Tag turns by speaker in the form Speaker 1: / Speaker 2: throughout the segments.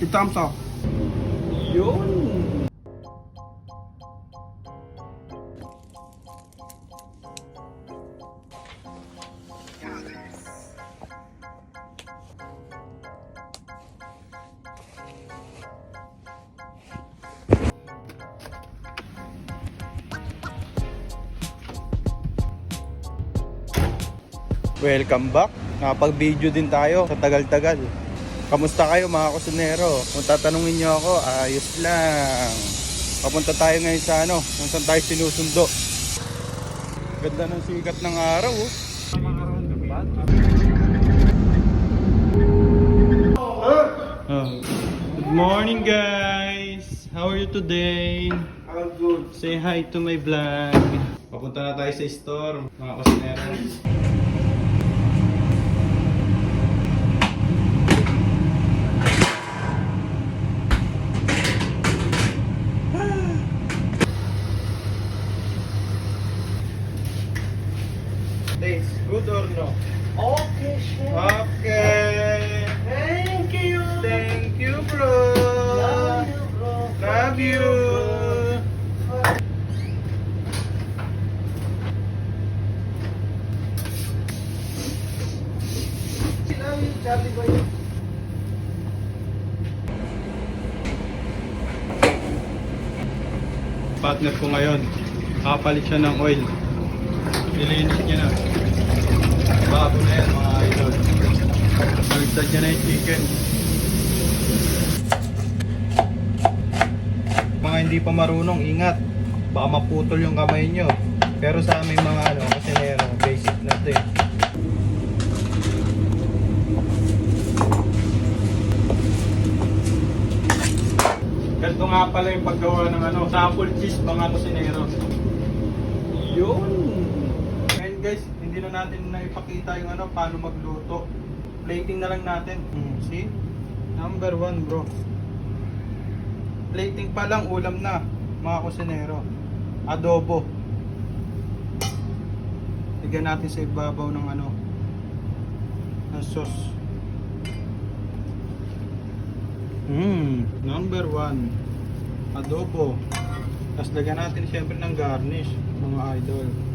Speaker 1: I-thumbs up.
Speaker 2: Yun!
Speaker 3: Welcome back. Nakapag-video din tayo sa tagal-tagal. Kamusta kayo mga kusinero? Kung tatanungin niyo ako, ayos lang. Papunta tayo ngayon sa ano, kung saan tayo sinusundo. Ganda ng sikat ng araw oh. Oh. Good morning guys! How are you today?
Speaker 1: I'm good.
Speaker 3: Say hi to my vlog. Papunta na tayo sa store, mga kusinero. Taste good or no?
Speaker 1: Okay, chef.
Speaker 3: Okay.
Speaker 1: Thank you.
Speaker 3: Thank you, bro.
Speaker 1: Love you, bro.
Speaker 3: Love you.
Speaker 1: Love you, Charlie boy.
Speaker 3: Partner ko ngayon. Kapalit siya ng oil. Nilinis niya na. Bago na yan mga idol. Nagtad niya na yung chicken. Mga hindi pa marunong, ingat. Baka maputol yung kamay nyo. Pero sa aming mga ano, kasi meron, basic na ito eh. Ganito nga pala yung paggawa ng ano, sample cheese mga kusinero. Yun! Ngayon guys, hindi na natin na ipakita yung ano, paano magluto. Plating na lang natin. Hmm, see? Number one bro. Plating pa lang, ulam na, mga kusinero. Adobo. Lagyan natin sa ibabaw ng ano, ng sauce. Hmm, number one. Adobo. Tapos lagyan natin siyempre ng garnish, mga idol.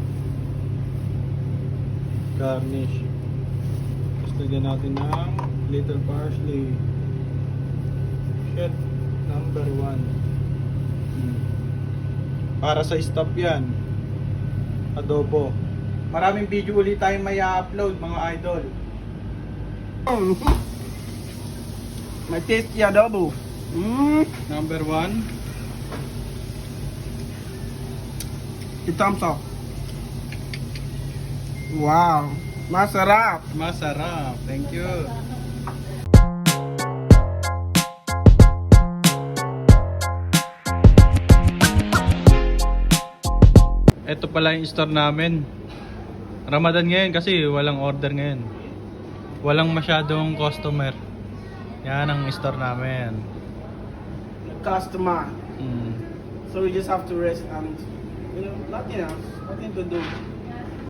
Speaker 3: Garnish. Tapos lagyan natin ng little parsley. Shit, number one. Hmm. Para sa stop yan. Adobo. Maraming video ulit tayong may upload mga idol.
Speaker 1: My tasty adobo. Mmm.
Speaker 3: Number one.
Speaker 1: I-thumbs up. Wow. Masarap.
Speaker 3: Masarap. Thank you. Ito pala yung store namin. Ramadan ngayon kasi walang order ngayon. Walang masyadong customer. Yan ang store namin.
Speaker 1: Customer.
Speaker 3: Mm.
Speaker 1: So we just have to rest and you know, nothing else. Nothing to do.